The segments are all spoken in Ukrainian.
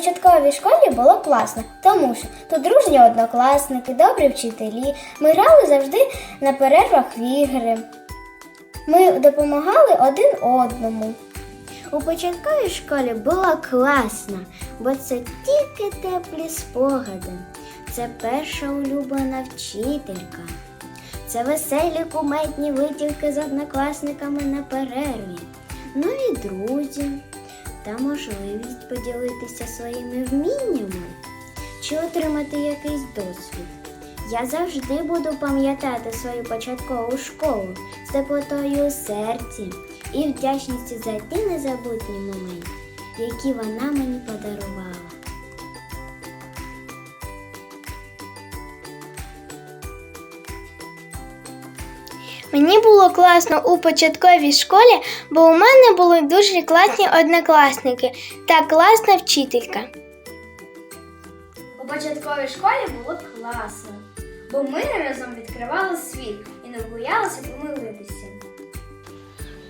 початковій школі було класно, тому що тут дружні однокласники, добрі вчителі. Ми грали завжди на перервах в ігри. Ми допомагали один одному. У початковій школі було класно, бо це тільки теплі спогади. Це перша улюблена вчителька. Це веселі куметні витівки з однокласниками на перерві, нові друзі та можливість поділитися своїми вміннями чи отримати якийсь досвід. Я завжди буду пам'ятати свою початкову школу з теплотою у серці і вдячністю за ті незабутні моменти, які вона мені подарувала. Мені було класно у початковій школі, бо у мене були дуже класні однокласники та класна вчителька. У початковій школі було класно, бо ми разом відкривали світ і не боялися помилитися.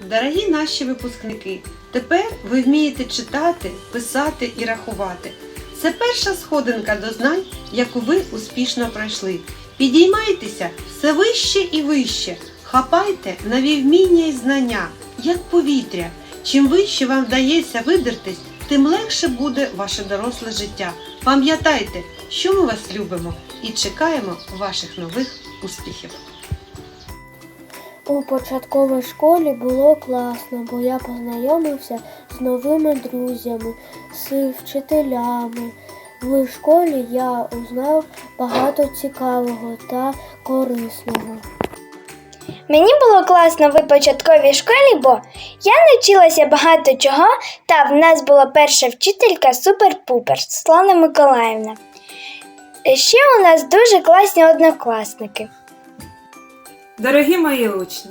Дорогі наші випускники, тепер ви вмієте читати, писати і рахувати. Це перша сходинка до знань, яку ви успішно пройшли. Підіймайтеся все вище і вище. Хапайте нові вміння і знання, як повітря. Чим вище вам вдається видертись, тим легше буде ваше доросле життя. Пам'ятайте, що ми вас любимо і чекаємо ваших нових успіхів. У початковій школі було класно, бо я познайомився з новими друзями, з вчителями. В школі я узнав багато цікавого та корисного. Мені було класно в початковій школі, бо я навчилася багато чого, та в нас була перша вчителька Супер-Пупер Світлана Миколаївна. Ще у нас дуже класні однокласники. Дорогі мої учні,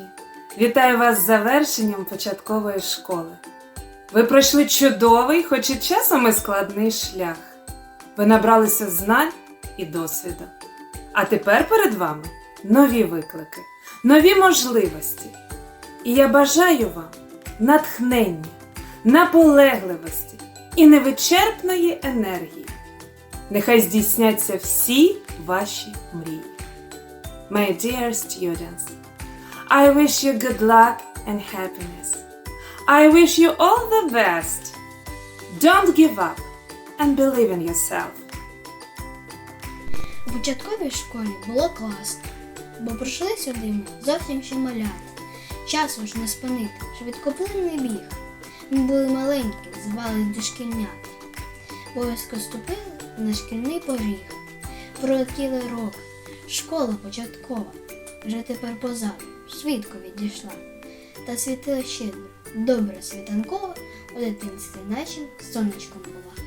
вітаю вас з завершенням початкової школи. Ви пройшли чудовий, хоч і часом і складний шлях. Ви набралися знань і досвіду. А тепер перед вами нові виклики, нові можливості. І я бажаю вам натхнення, наполегливості і невичерпної енергії. Нехай здійсняться всі ваші мрії. My dear students, I wish you good luck and happiness. I wish you all the best. Don't give up and believe in yourself. У початковій школі було класно, бо прийшли сюди ми зовсім ще малята. Часу ж не спинити, швидкоплинний біг. Ми були маленькі, звали дошкільнят. Обов'язково ступили на шкільний поріг. Пролетіли роки. Школа початкова. Вже тепер позаду, швидко відійшла. Та світила щедро, добре світанкова, у дитинстві нашим сонечком була.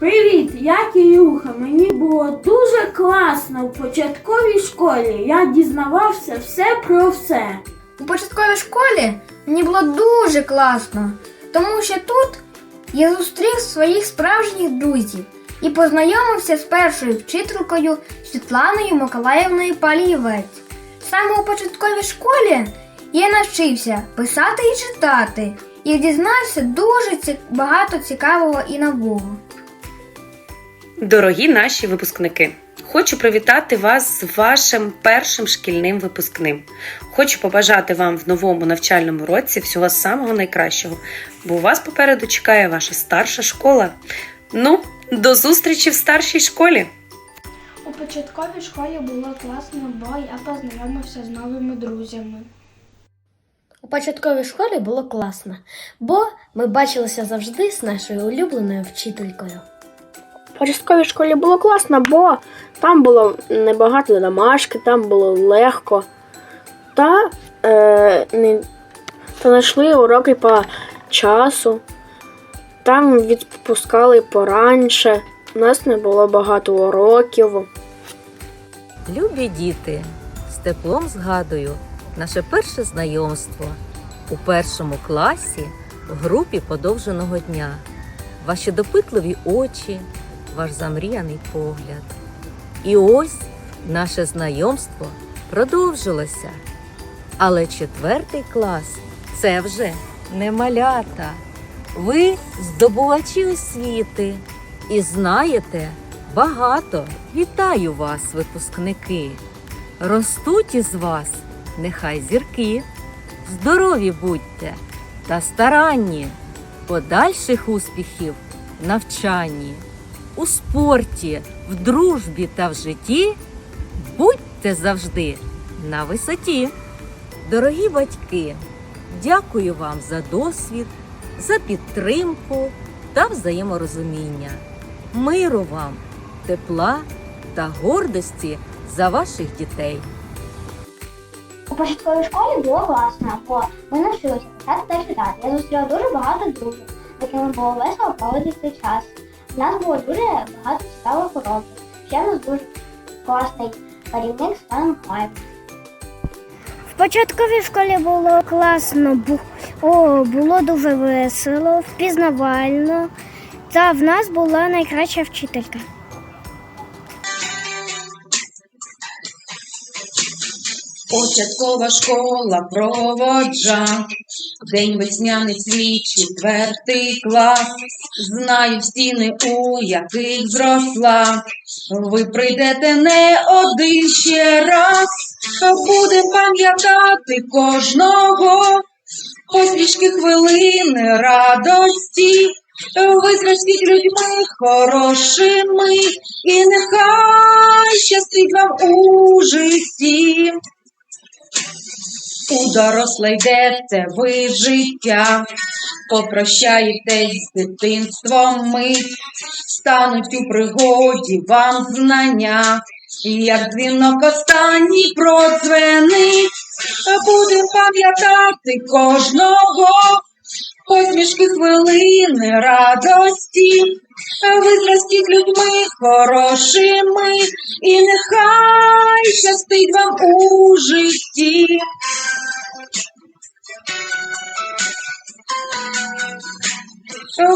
Привіт, я Кирюха. Мені було дуже класно у початковій школі. Я дізнавався все про все. У початковій школі мені було дуже класно, тому що тут я зустрів своїх справжніх друзів і познайомився з першою вчителькою Світланою Миколаївною Палієвець. Саме у початковій школі я навчився писати і читати, і дізнався дуже багато цікавого і нового. Дорогі наші випускники, хочу привітати вас з вашим першим шкільним випускним. Хочу побажати вам в новому навчальному році всього самого найкращого, бо у вас попереду чекає ваша старша школа. Ну, до зустрічі в старшій школі! У початковій школі було класно, бо я познайомився з новими друзями. У початковій школі було класно, бо ми бачилися завжди з нашою улюбленою вчителькою. Початковій школі було класно, бо там було небагато домашки, там було легко. Та, е, не, та знайшли уроки по часу. Там відпускали пораньше. У нас не було багато уроків. Любі діти, з теплом згадую наше перше знайомство у першому класі в групі подовженого дня. Ваші допитливі очі, ваш замріяний погляд. І ось наше знайомство продовжилося. Але четвертий клас це вже не малята. Ви здобувачі освіти. І знаєте, багато вітаю вас, випускники. Ростуть із вас нехай зірки. Здорові будьте та старанні, подальших успіхів в навчанні, у спорті, в дружбі та в житті. Будьте завжди на висоті. Дорогі батьки, дякую вам за досвід, за підтримку та взаєморозуміння. Миру вам, тепла та гордості за ваших дітей. У початковій школі було класно, бо ми навчилися писати та читати. Я зустріла дуже багато друзів, з якими було весело проводити час. У нас було дуже багато цікавих уроків. Ще у нас дуже класний з паном Михайлом. В початковій школі було класно, бу- було дуже весело, впізнавально. Та в нас була найкраща вчителька. Початкова школа проводжа, день весняний свій четвертий клас. Знаю стіни, у яких зросла. Ви прийдете не один ще раз, буде пам'ятати кожного, посмішки хвилини радості. Ви зростіть людьми хорошими, і нехай щастить вам у житті. У доросле йдете ви життя, попрощаєтесь з дитинством мить, стануть у пригоді вам знання, як дзвінок останній продзвенить, будем пам'ятати кожного, посмішки хвилини радості, ви зростіть людьми хорошими, і нехай щастить вам у житті.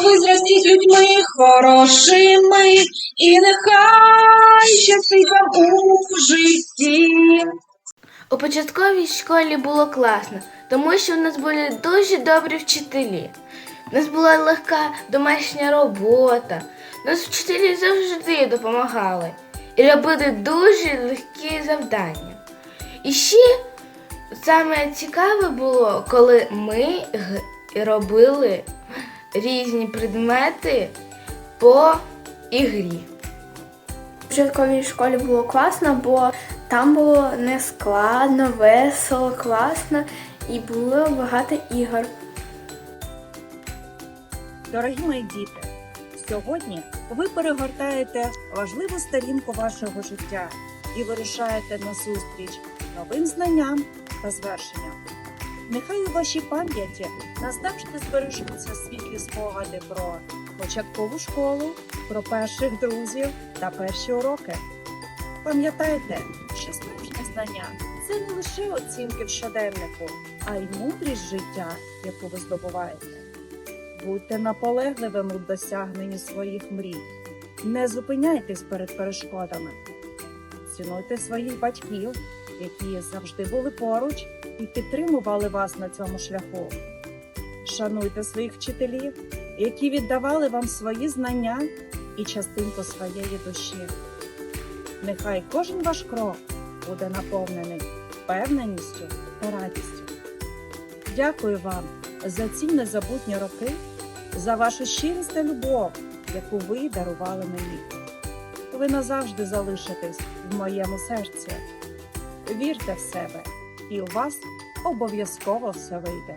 Ви зростіть людьми хорошими, і нехай щастить вам у житті. У початковій школі було класно, тому що в нас були дуже добрі вчителі. У нас була легка домашня робота. Нас вчителі завжди допомагали і робили дуже легкі завдання. І ще саме цікаве було, коли ми робили різні предмети по ігрі. В початковій школі було класно, бо там було не складно, весело, класно і було багато ігор. Дорогі мої діти, сьогодні ви перегортаєте важливу сторінку вашого життя і вирушаєте на зустріч новим знанням та звершенням. Нехай у вашій пам'яті назавжди збережуться світлі спогади про початкову школу, про перших друзів та перші уроки. Пам'ятайте, що справжні знання це не лише оцінки в щоденнику, а й мудрість життя, яку ви здобуваєте. Будьте наполегливими в досягненні своїх мрій. Не зупиняйтесь перед перешкодами. Цінуйте своїх батьків, які завжди були поруч і підтримували вас на цьому шляху. Шануйте своїх вчителів, які віддавали вам свої знання і частинку своєї душі. Нехай кожен ваш крок буде наповнений впевненістю та радістю. Дякую вам за ці незабутні роки, за вашу щирість та любов, яку ви дарували мені. Ви назавжди залишитесь в моєму серці. Вірте в себе, і у вас обов'язково все вийде.